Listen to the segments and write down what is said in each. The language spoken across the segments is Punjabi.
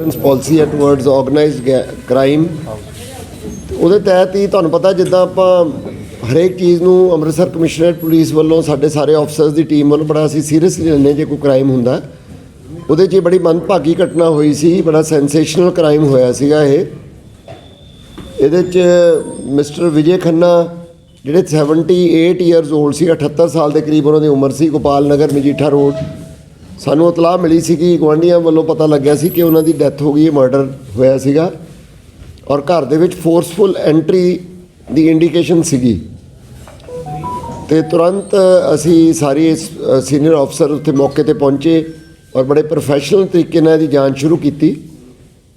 ਗਵਰਨੈਂਸ ਪਾਲਿਸੀ ਹੈ ਟੁਵਰਡਸ ਆਰਗੇਨਾਈਜ਼ਡ ਕ੍ਰਾਈਮ ਉਹਦੇ ਤਹਿਤ ਹੀ ਤੁਹਾਨੂੰ ਪਤਾ ਜਿੱਦਾਂ ਆਪਾਂ ਹਰੇਕ ਚੀਜ਼ ਨੂੰ ਅੰਮ੍ਰਿਤਸਰ ਕਮਿਸ਼ਨਰੇਟ ਪੁਲਿਸ ਵੱਲੋਂ ਸਾਡੇ ਸਾਰੇ ਆਫਸਰਸ ਦੀ ਟੀਮ ਵੱਲੋਂ ਬੜਾ ਅਸੀਂ ਸੀਰੀਅਸਲੀ ਲੈਂਦੇ ਜੇ ਕੋਈ ਕ੍ਰਾਈਮ ਹੁੰਦਾ। ਉਹਦੇ 'ਚ ਇਹ ਬੜੀ ਮੰਦਭਾਗੀ ਘਟਨਾ ਹੋਈ ਸੀ, ਬੜਾ ਸੈਂਸੇਸ਼ਨਲ ਕ੍ਰਾਈਮ ਹੋਇਆ ਸੀਗਾ ਇਹ। ਇਹਦੇ 'ਚ ਮਿਸਟਰ ਵਿਜੇ ਖੰਨਾ, ਜਿਹੜੇ 78 ਇਅਰਸ 올ਡ ਸੀ 78 ਸਾਲ ਦੇ ਕਰੀਬ ਉਹਨਾਂ ਦੀ ਉਮਰ ਸੀ, ਗੋਪਾਲ ਨਗਰ, ਮਜੀਠਾ ਰੋਡ ਸਾਨੂੰ ਇਤਲਾਹ ਮਿਲੀ ਸੀ ਕਿ ਗੁਆਂਢੀਆਂ ਵੱਲੋਂ ਪਤਾ ਲੱਗਿਆ ਸੀ ਕਿ ਉਹਨਾਂ ਦੀ ਡੈਥ ਹੋ ਗਈ ਹੈ ਮਰਡਰ ਹੋਇਆ ਸੀਗਾ। ਔਰ ਘਰ ਦੇ ਵਿੱਚ ਫੋਰਸਫੁਲ ਐਂਟਰੀ ਦੀ ਇੰਡੀਕੇਸ਼ਨ ਸੀਗੀ। ਤੇ ਤੁਰੰਤ ਅਸੀਂ ਸਾਰੀ ਸੀਨੀਅਰ ਅਫਸਰ ਉੱਥੇ ਮੌਕੇ ਤੇ ਪਹੁੰਚੇ ਔਰ ਬੜੇ ਪ੍ਰੋਫੈਸ਼ਨਲ ਤਰੀਕੇ ਨਾਲ ਇਹਦੀ ਜਾਂਚ ਸ਼ੁਰੂ ਕੀਤੀ।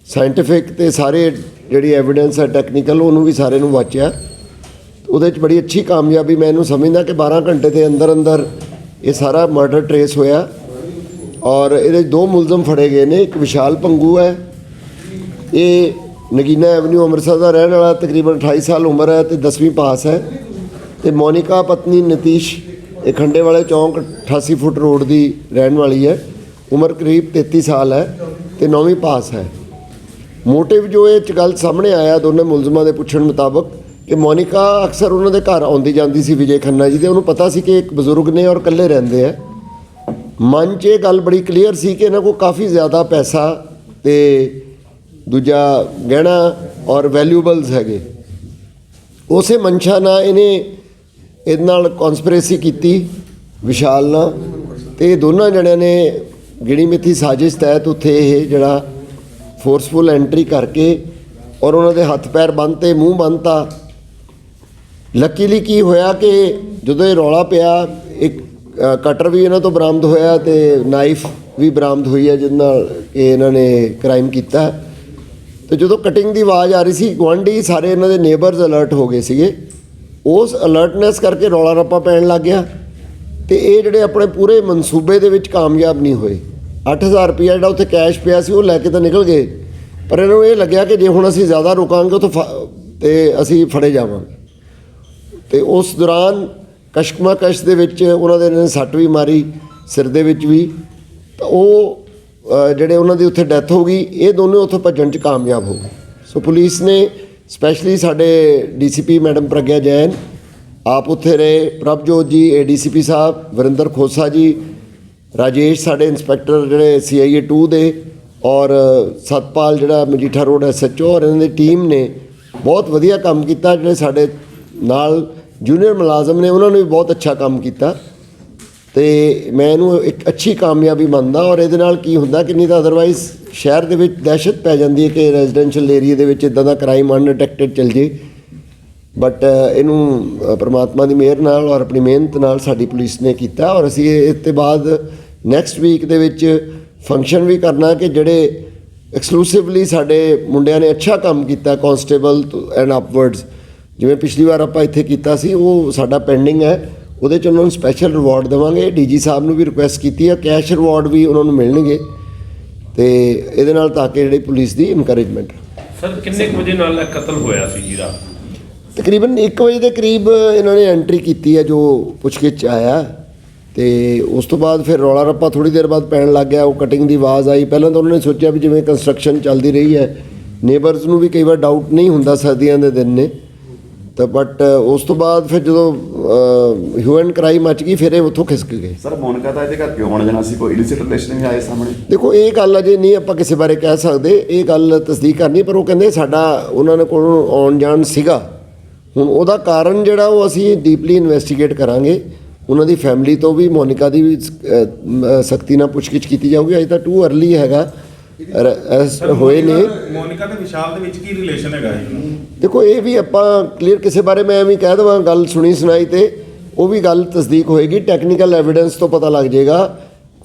ਸਾਇੰਟੀਫਿਕ ਤੇ ਸਾਰੇ ਜਿਹੜੀ ਐਵੀਡੈਂਸ ਹੈ ਟੈਕਨੀਕਲ ਉਹਨੂੰ ਵੀ ਸਾਰੇ ਨੂੰ ਵਾਚਿਆ। ਉਹਦੇ 'ਚ ਬੜੀ ਅੱਛੀ ਕਾਮਯਾਬੀ, ਮੈਂ ਇਹਨੂੰ ਸਮਝਦਾ ਕਿ 12 ਘੰਟੇ ਦੇ ਅੰਦਰ ਅੰਦਰ ਇਹ ਸਾਰਾ ਮਰਡਰ ਟਰੇਸ ਹੋਇਆ। ਔਰ ਇਹਦੇ 'ਚ ਦੋ ਮੁਲਜ਼ਮ ਫੜੇ ਗਏ ਨੇ, ਇੱਕ ਵਿਸ਼ਾਲ ਪੰਗੂ ਹੈ, ਇਹ ਨਗੀਨਾ ਐਵਨਿਊ ਅੰਮ੍ਰਿਤਸਰ ਦਾ ਰਹਿਣ ਵਾਲਾ, ਤਕਰੀਬਨ 28 ਸਾਲ ਉਮਰ ਹੈ ਤੇ 10ਵੀਂ ਪਾਸ ਹੈ ਤੇ ਮੋਨਿਕਾ ਪਤਨੀ ਨਤੀਸ਼ ਇਹ ਖੰਡੇ ਵਾਲੇ ਚੌਂਕ 88 ਫੁੱਟ ਰੋਡ ਦੀ ਰਹਿਣ ਵਾਲੀ ਹੈ, ਉਮਰ ਕਰੀਬ 33 ਸਾਲ ਹੈ ਤੇ 9ਵੀਂ ਪਾਸ ਹੈ। ਮੋਟਿਵ ਜੋ ਇਹ ਚ ਗੱਲ ਸਾਹਮਣੇ ਆਇਆ, ਦੋਨੇ ਮੁਲਜ਼ਮਾਂ ਦੇ ਪੁੱਛਣ ਮੁਤਾਬਕ ਕਿ ਮੋਨਿਕਾ ਅਕਸਰ ਉਹਨਾਂ ਦੇ ਘਰ ਆਉਂਦੀ ਜਾਂਦੀ ਸੀ ਵਿਜੇ ਖੰਨਾ ਜੀ ਦੇ, ਉਹਨੂੰ ਪਤਾ ਸੀ ਕਿ ਇੱਕ ਬਜ਼ੁਰਗ ਨੇ ਔਰ ਇਕੱਲੇ ਰਹਿੰਦੇ ਆ ਮਨ 'ਚ ਇਹ ਗੱਲ ਬੜੀ ਕਲੀਅਰ ਸੀ ਕਿ ਇਹਨਾਂ ਕੋਲ ਕਾਫੀ ਜ਼ਿਆਦਾ ਪੈਸਾ ਤੇ ਦੂਜਾ ਗਹਿਣਾ ਔਰ ਵੈਲਿਊਬਲਸ ਹੈਗੇ। ਉਸੇ ਮਨਸ਼ਾ ਨਾਲ ਇਹਨੇ ਇਹਦੇ ਨਾਲ ਕਨਸਪੀਰੇਸੀ ਕੀਤੀ, ਵਿਸ਼ਾਲ ਨਾਲ, ਤੇ ਦੋਨਾਂ ਜਣਿਆਂ ਨੇ ਗਿਣੀ ਮਿੱਥੀ ਸਾਜ਼ਿਸ਼ ਤਹਿਤ ਉੱਥੇ ਇਹ ਜਿਹੜਾ ਫੋਰਸਫੁਲ ਐਂਟਰੀ ਕਰਕੇ ਔਰ ਉਹਨਾਂ ਦੇ ਹੱਥ ਪੈਰ ਬੰਨ੍ਹਤੇ ਮੂੰਹ ਬੰਨ੍ਹਤਾ ਲੱਕੀਲੀ ਕੀ ਹੋਇਆ ਕਿ ਜਦੋਂ ਇਹ ਰੌਲਾ ਪਿਆ, ਇੱਕ ਕਟਰ ਵੀ ਇਹਨਾਂ ਤੋਂ ਬਰਾਮਦ ਹੋਇਆ ਤੇ ਨਾਈਫ ਵੀ ਬਰਾਮਦ ਹੋਈ ਹੈ, ਜਿਹਦੇ ਨਾਲ ਇਹ ਇਹਨਾਂ ਨੇ ਕ੍ਰਾਈਮ ਕੀਤਾ। ਤੇ ਜਦੋਂ ਕਟਿੰਗ ਦੀ ਆਵਾਜ਼ ਆ ਰਹੀ ਸੀ, ਗੁਆਂਢੀ ਸਾਰੇ ਇਹਨਾਂ ਦੇ ਨੇਬਰਸ ਅਲਰਟ ਹੋ ਗਏ ਸੀਗੇ। ਉਸ ਅਲਰਟਨੈਸ ਕਰਕੇ ਰੌਲਾ ਰੱਪਾ ਪੈਣ ਲੱਗ ਗਿਆ ਤੇ ਇਹ ਜਿਹੜੇ ਆਪਣੇ ਪੂਰੇ ਮਨਸੂਬੇ ਦੇ ਵਿੱਚ ਕਾਮਯਾਬ ਨਹੀਂ ਹੋਏ। 8000 ਰੁਪਇਆ ਜਿਹੜਾ ਉੱਥੇ ਕੈਸ਼ ਪਿਆ ਸੀ, ਉਹ ਲੈ ਕੇ ਤਾਂ ਨਿਕਲ ਗਏ। ਪਰ ਇਹਨਾਂ ਨੂੰ ਇਹ ਲੱਗਿਆ ਕਿ ਜੇ ਹੁਣ ਅਸੀਂ ਜ਼ਿਆਦਾ ਰੁਕਾਂਗੇ ਤਾਂ ਫ- ਤੇ ਅਸੀਂ ਫੜੇ ਜਾਵਾਂਗੇ। ਤੇ ਉਸ ਦੌਰਾਨ ਕਸ਼ਮਕਸ਼ ਦੇ ਵਿੱਚ ਉਹਨਾਂ ਦੇ ਨੇ ਸੱਟ ਵੀ ਮਾਰੀ, ਸਿਰ ਦੇ ਵਿੱਚ ਵੀ। ਤਾਂ ਉਹ ਜਿਹੜੇ ਉਹਨਾਂ ਦੀ ਉੱਥੇ ਡੈਥ ਹੋ ਗਈ, ਇਹ ਦੋਨੇ ਉੱਥੋਂ ਭੱਜਣ 'ਚ ਕਾਮਯਾਬ ਹੋ ਗਏ। ਸੋ ਪੁਲਿਸ ਨੇ ਸਪੈਸ਼ਲੀ ਸਾਡੇ ਡੀਸੀਪੀ ਮੈਡਮ ਪ੍ਰਗਿਆ ਜੈਨ, ਆਪ ਉੱਥੇ ਰਹੇ। ਪ੍ਰਭਜੋਤ ਜੀ, ਏਡੀਸੀਪੀ ਸਾਹਿਬ, ਵਰਿੰਦਰ ਖੋਸਾ ਜੀ, ਰਾਜੇਸ਼ ਸਾਡੇ ਇੰਸਪੈਕਟਰ ਜਿਹੜੇ ਸੀਆਈਏ 2 ਦੇ, ਔਰ ਸਤਪਾਲ ਜਿਹੜਾ ਮਜੀਠਾ ਰੋਡ ਐਸਐਚਓ ਔਰ ਇਹਨਾਂ ਦੀ ਟੀਮ ਨੇ ਬਹੁਤ ਵਧੀਆ ਕੰਮ ਕੀਤਾ, ਜਿਹੜੇ ਸਾਡੇ ਨਾਲ ਜੂਨੀਅਰ ਮੁਲਾਜ਼ਮ ਨੇ ਉਹਨਾਂ ਨੇ ਵੀ ਬਹੁਤ ਅੱਛਾ ਕੰਮ ਕੀਤਾ ਤੇ ਮੈਂ ਇਹਨੂੰ ਇੱਕ ਅੱਛੀ ਕਾਮਯਾਬੀ ਮੰਨਦਾ ਔਰ ਇਹਦੇ ਨਾਲ ਕੀ ਹੁੰਦਾ ਕਿ ਨਹੀਂ ਤਾਂ ਅਦਰਵਾਈਜ਼ ਸ਼ਹਿਰ ਦੇ ਵਿੱਚ ਦਹਿਸ਼ਤ ਪੈ ਜਾਂਦੀ ਹੈ ਕਿ ਰੈਜ਼ੀਡੈਂਸ਼ੀਅਲ ਏਰੀਆ ਦੇ ਵਿੱਚ ਇਦਾਂ ਦਾ ਕ੍ਰਾਈਮ ਅਨਡਿਟੈਕਟਡ ਚੱਲ ਜੇ। ਬਟ ਇਹਨੂੰ ਅ, ਪ੍ਰਮਾਤਮਾ ਦੀ ਮਿਹਰ ਨਾਲ ਔਰ ਆਪਣੀ ਮਿਹਨਤ ਨਾਲ ਸਾਡੀ ਪੁਲਿਸ ਨੇ ਕੀਤਾ ਔਰ ਅਸੀਂ ਇਸ ਤੋਂ ਬਾਅਦ ਨੈਕਸਟ ਵੀਕ ਦੇ ਵਿੱਚ ਫੰਕਸ਼ਨ ਵੀ ਕਰਨਾ ਕਿ ਜਿਹੜੇ ਐਕਸਕਲੂਸਿਵਲੀ ਸਾਡੇ ਮੁੰਡਿਆਂ ਨੇ ਅੱਛਾ ਕੰਮ ਕੀਤਾ ਕਨਸਟੇਬਲ ਐਂਡ ਅਪਵਰਡਸ ਜਿਵੇਂ ਪਿਛਲੀ ਵਾਰ ਆਪਾਂ ਇੱਥੇ ਕੀਤਾ ਸੀ ਉਹ ਸਾਡਾ ਪੈਂਡਿੰਗ ਹੈ। ਉਹਦੇ ਚ ਉਹਨਾਂ ਨੂੰ ਸਪੈਸ਼ਲ ਰਿਵਾਰਡ ਦੇਵਾਂਗੇ। ਡੀਜੀ ਸਾਹਿਬ ਨੂੰ ਵੀ ਰਿਕੁਐਸਟ ਕੀਤੀ ਹੈ। ਕੈਸ਼ ਰਿਵਾਰਡ ਵੀ ਉਹਨਾਂ ਨੂੰ ਮਿਲਣਗੇ। ਤੇ ਇਹਦੇ ਨਾਲ ਤਾਂ ਕਿ ਜਿਹੜੀ ਪੁਲਿਸ ਦੀ ਇਨਕਰੇਜਮੈਂਟ ਸਰ ਕਿੰਨੇ ਕੁ ਵਜੇ ਨਾਲ ਇਹ ਕਤਲ ਹੋਇਆ ਸੀ ਜੀਰਾ ਤਕਰੀਬਨ 1 ਵਜੇ ਦੇ ਕਰੀਬ ਇਹਨਾਂ ਨੇ ਐਂਟਰੀ ਕੀਤੀ ਹੈ ਜੋ ਪੁੱਛਗਿੱਛ ਆਇਆ। ਤੇ ਉਸ ਤੋਂ ਬਾਅਦ ਫਿਰ ਰੌਲਾ ਰੱਪਾ ਥੋੜੀ ਦੇਰ ਬਾਅਦ ਪੈਣ ਲੱਗ ਗਿਆ। ਉਹ ਕਟਿੰਗ ਦੀ ਆਵਾਜ਼ ਆਈ। ਪਹਿਲਾਂ ਤਾਂ ਉਹਨਾਂ ਨੇ ਸੋਚਿਆ ਵੀ ਜਿਵੇਂ ਕੰਸਟਰਕਸ਼ਨ ਚੱਲਦੀ ਰਹੀ ਹੈ ਨੇਬਰਸ ਨੂੰ ਵੀ ਕਈ ਵਾਰ ਡਾਊਟ ਨਹੀਂ ਹੁੰਦਾ ਸਰਦੀਆਂ ਦੇ ਦਿਨ ਨੇ। ਤਾਂ ਬਟ ਉਸ ਤੋਂ ਬਾਅਦ ਫਿਰ ਜਦੋਂ ਹਿਊਮਨ ਕਰਾਈ ਮਚ ਗਈ ਫਿਰ ਇਹ ਉੱਥੋਂ ਖਿਸਕ ਗਏ। ਸਰ ਮੋਨਿਕਾ ਦਾ ਇਹਦੇ ਘਰ ਕਿਉਂ ਆਉਣ ਜਾਣਾ ਸੀ? ਕੋਈ ਇਲਿਸਿਟ ਰਿਲੇਸ਼ਨ ਵੀ ਆਏ ਸਾਹਮਣੇ? ਦੇਖੋ ਇਹ ਗੱਲ ਅਜੇ ਨਹੀਂ ਆਪਾਂ ਕਿਸੇ ਬਾਰੇ ਕਹਿ ਸਕਦੇ। ਇਹ ਗੱਲ ਤਸਦੀਕ ਕਰਨੀ ਪਰ ਉਹ ਕਹਿੰਦੇ ਸਾਡਾ ਉਹਨਾਂ ਨੇ ਕੋਲ ਆਉਣ ਜਾਣ ਸੀਗਾ। ਹੁਣ ਉਹਦਾ ਕਾਰਨ ਜਿਹੜਾ ਉਹ ਅਸੀਂ ਡੀਪਲੀ ਇਨਵੈਸਟੀਗੇਟ ਕਰਾਂਗੇ। ਉਹਨਾਂ ਦੀ ਫੈਮਿਲੀ ਤੋਂ ਵੀ ਮੋਨਿਕਾ ਦੀ ਵੀ ਸਖਤੀ ਨਾਲ ਪੁੱਛਗਿੱਛ ਕੀਤੀ ਜਾਊਗੀ। ਅਜੇ ਤਾਂ ਟੂ ਅਰਲੀ ਹੈਗਾ। ਅਰੈਸਟ ਹੋਏ ਨੇ। ਮੋਨਿਕਾ ਤੇ ਵਿਸ਼ਾਲ ਦੇ ਵਿੱਚ ਕੀ ਰਿਲੇਸ਼ਨ ਹੈਗਾ ਜੀ? ਦੇਖੋ ਇਹ ਵੀ ਆਪਾਂ ਕਲੀਅਰ ਕਿਸੇ ਬਾਰੇ ਮੈਂ ਐਵੇਂ ਕਹਿ ਦਵਾਂ ਗੱਲ ਸੁਣੀ ਸੁਣਾਈ ਤੇ ਉਹ ਵੀ ਗੱਲ ਤਸਦੀਕ ਹੋਏਗੀ। ਟੈਕਨੀਕਲ ਐਵੀਡੈਂਸ ਤੋਂ ਪਤਾ ਲੱਗ ਜਾਏਗਾ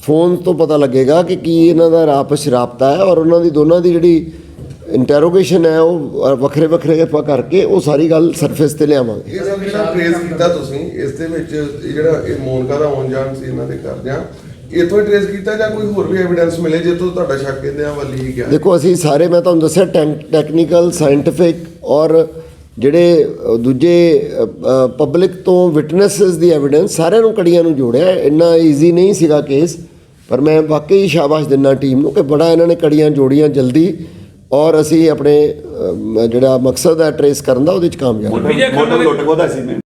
ਫੋਨ ਤੋਂ ਪਤਾ ਲੱਗੇਗਾ ਕਿ ਕੀ ਇਹਨਾਂ ਦਾ ਆਪਸ 'ਚ ਰਾਬਤਾ ਹੈ ਔਰ ਉਹਨਾਂ ਦੀ ਦੋਨਾਂ ਦੀ ਜਿਹੜੀ ਇੰਟਰੋਗੇਸ਼ਨ ਹੈ ਉਹ ਵੱਖਰੇ ਵੱਖਰੇ ਆਪਾਂ ਕਰਕੇ ਉਹ ਸਾਰੀ ਗੱਲ ਸਰਫੇਸ ਤੇ ਲਿਆਵਾਂਗੇ। ਇਹ ਸਭ ਜਿਹੜਾ ਟ੍ਰੇਸ ਕੀਤਾ ਤੁਸੀਂ ਇਸ ਦੇ ਵਿੱਚ ਇਹ ਜਿਹੜਾ ਇਹ ਮੋਨਕਾ ਦਾ ਆਉਣ ਜਾਣ ਸੀ ਇਹਨਾਂ ਦੇ ਕਰਦਿਆਂ ਇਥੋਂ ਟ੍ਰੇਸ ਕੀਤਾ ਜਾਂ ਕੋਈ ਹੋਰ ਵੀ ਐਵੀਡੈਂਸ ਮਿਲੇ ਜੇ ਤੋਂ ਤੁਹਾਡਾ ਸ਼ੱਕ ਇਹਦਿਆਂ ਵੱਲ ਹੀ ਗਿਆ? ਦੇਖੋ ਅਸੀਂ ਸਾਰੇ ਮੈਂ ਤੁਹਾਨੂੰ ਦੱਸਿਆ ਟੈਕਨੀਕਲ ਸਾਇੰਟਿਫਿਕ ਔਰ ਜਿਹੜੇ ਦੂਜੇ ਪਬਲਿਕ ਤੋਂ ਵਿਟਨੈਸਸ ਦੀ ਐਵੀਡੈਂਸ ਸਾਰਿਆਂ ਨੂੰ ਕੜੀਆਂ ਨੂੰ ਜੋੜਿਆ। ਇੰਨਾ ਈਜ਼ੀ ਨਹੀਂ ਸੀਗਾ ਕੇਸ ਪਰ ਮੈਂ ਵਾਕਈ ਸ਼ਾਬਾਸ਼ ਦਿੰਦਾ ਟੀਮ ਨੂੰ ਕਿ ਬੜਾ ਇਹਨਾਂ ਨੇ ਕੜੀਆਂ ਜੋੜੀਆਂ ਜਲਦੀ ਔਰ ਅਸੀਂ ਆਪਣੇ ਜਿਹੜਾ ਮਕਸਦ ਹੈ ਟਰੇਸ ਕਰਨ ਦਾ ਉਹਦੇ ਚ ਕਾਮਯਾਬ ਦੇ- ਸੀ ਮੈਂ।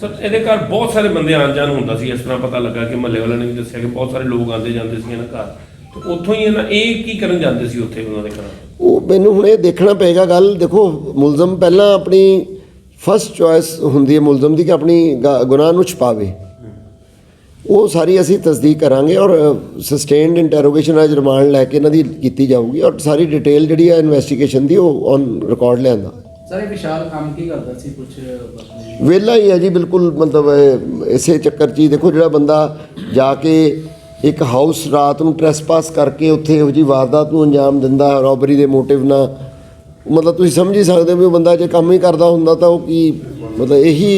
ਸਰ, ਇਹਦੇ ਘਰ ਬਹੁਤ ਸਾਰੇ ਬੰਦੇ ਆਣ ਜਾਣ ਹੁੰਦਾ ਸੀ, ਇਸ ਤਰ੍ਹਾਂ ਪਤਾ ਲੱਗਾ ਕਿ ਮਹੱਲੇ ਵਾਲਿਆਂ ਨੇ ਵੀ ਦੱਸਿਆ ਕਿ ਬਹੁਤ ਸਾਰੇ ਲੋਕ ਆਉਂਦੇ ਜਾਂਦੇ ਸੀ ਇਹਨਾਂ ਘਰ। ਤੇ ਉੱਥੋਂ ਹੀ ਇਹਨਾਂ, ਇਹ ਕੀ ਕਰਨ ਜਾਂਦੇ ਸੀ ਉੱਥੇ ਉਹਨਾਂ ਦੇ ਘਰ? ਉਹ ਮੈਨੂੰ ਹੁਣ ਇਹ ਦੇਖਣਾ ਪਏਗਾ ਗੱਲ। ਦੇਖੋ, ਮੁਲਜ਼ਮ ਪਹਿਲਾਂ ਆਪਣੀ ਫਸਟ ਚੁਆਇਸ ਹੁੰਦੀ ਹੈ ਮੁਲਜ਼ਮ ਦੀ ਕਿ ਆਪਣੀ ਗ- ਗੁਨਾਹ ਨੂੰ ਛੁਪਾਵੇ। ਉਹ ਸਾਰੀ ਅਸੀਂ ਤਸਦੀਕ ਕਰਾਂਗੇ ਔਰ ਸਸਟੇਨਡ ਇੰਟਰੋਗੇਸ਼ਨ ਅੱਜ ਰਿਮਾਂਡ ਲੈ ਕੇ ਇਹਨਾਂ ਦੀ ਕੀਤੀ ਜਾਊਗੀ ਔਰ ਸਾਰੀ ਡਿਟੇਲ ਜਿਹੜੀ ਹੈ ਇਨਵੈਸਟੀਗੇਸ਼ਨ ਦੀ ਉਹ ਔਨ ਰਿਕਾਰਡ ਲਿਆਂਦਾ। ਸਰ ਇਹ ਵਿਸ਼ਾਲ ਕੰਮ ਕੀ ਕਰਦਾ ਸੀ? ਕੁਝ ਵਿਹਲਾ ਹੀ ਹੈ ਜੀ ਬਿਲਕੁਲ ਮਤਲਬ ਇਹ ਇਸੇ ਚੱਕਰ 'ਚ ਹੀ ਦੇਖੋ ਜਿਹੜਾ ਬੰਦਾ ਜਾ ਕੇ ਇੱਕ ਹਾਊਸ ਰਾਤ ਨੂੰ ਟ੍ਰੈਸਪਾਸ ਕਰਕੇ ਉੱਥੇ ਇਹੋ ਜੀ ਵਾਰਦਾਤ ਨੂੰ ਅੰਜਾਮ ਦਿੰਦਾ ਹੈ ਰੋਬਰੀ ਦੇ ਮੋਟਿਵ ਨਾਲ ਮਤਲਬ ਤੁਸੀਂ ਸਮਝ ਹੀ ਸਕਦੇ ਹੋ ਵੀ ਉਹ ਬੰਦਾ ਜੇ ਕੰਮ ਹੀ ਕਰਦਾ ਹੁੰਦਾ ਤਾਂ ਉਹ ਕੀ ਮਤਲਬ ਇਹੀ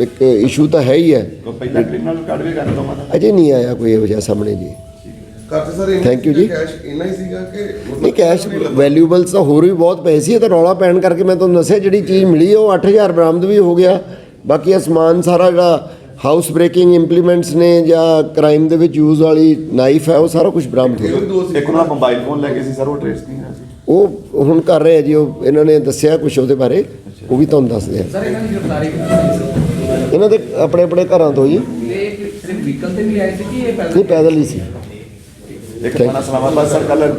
ਇੱਕ ਇਸ਼ੂ ਤਾਂ ਹੈ ਹੀ ਹੈ। ਪਹਿਲਾਂ ਕ੍ਰਿਮੀਨਲ ਰਿਕਾਰਡ ਵੀ ਅਜੇ ਨਹੀਂ ਆਇਆ ਕੋਈ ਇਹੋ ਜਿਹਾ ਸਾਹਮਣੇ ਜੀ। ਕਰਤੇ ਸਰ Thank you ਜੀ। ਕੈਸ਼ ਇੰਨਾ ਹੀ ਸੀਗਾ ਕਿ ਮਤਲਬ ਨਹੀਂ ਕੈਸ਼ ਲੱਗਾ। ਵੈਲਿਊਬਲਸ ਤਾਂ ਹੋਰ ਵੀ ਬਹੁਤ ਪਏ ਸੀ ਇਹ ਤਾਂ ਰੌਲਾ ਪੈਣ ਕਰਕੇ ਮੈਂ ਤੁਹਾਨੂੰ ਦੱਸਿਆ ਜਿਹੜੀ ਚੀਜ਼ ਮਿਲੀ ਉਹ 8000 ਬਰਾਮਦ ਵੀ ਹੋ ਗਿਆ। ਬਾਕੀ ਇਹ ਸਮਾਨ ਸਾਰਾ ਜਿਹੜਾ ਹਾਊਸ ਬ੍ਰੇਕਿੰਗ ਇੰਪਲੀਮੈਂਟਸ ਨੇ ਜਾਂ ਕ੍ਰਾਈਮ ਦੇ ਵਿੱਚ ਯੂਜ਼ ਵਾਲੀ ਨਾਈਫ ਹੈ ਉਹ ਸਾਰਾ ਕੁਝ ਬਰਾਮਦ ਹੋ ਇਹ ਗਿਆ। ਵੀ ਦੋ ਸੀ ਇੱਕ ਉਹਨਾਂ ਦਾ ਮੋਬਾਈਲ ਫੋਨ ਲੈ ਕੇ ਸੀ ਸਰ ਉਹ ਟ੍ਰੇਸ ਨਹੀਂ ਹੋਇਆ ਸੀ। ਉਹ ਹੁਣ ਕਰ ਰਹੇ ਆ ਜੀ ਉਹ ਇਹਨਾਂ ਨੇ ਦੱਸਿਆ ਕੁਝ ਉਹਦੇ ਬਾਰੇ ਉਹ ਵੀ ਤੁਹਾਨੂੰ ਦੱਸਦੇ ਆ। ਸਰ ਇਹਨਾਂ ਦੀ ਗ੍ਰਿਫਤਾਰੀ ਇਹਨਾਂ ਦੇ ਆਪਣੇ ਆਪਣੇ ਘਰਾਂ ਤੋਂ ਜੀ। ਤੇ ਸਿਰਫ ਵਹੀਕਲ ਤੇ ਵੀ ਆਏ ਸੀ ਕਿ ਇਹ ਨਹੀਂ ਪੈਦਲ ਹੀ ਸੀ। ਇੱਕ ਥਾਣਾ ਸਲਾਮਾਬਾਦ ਸਰ ਕੱਲ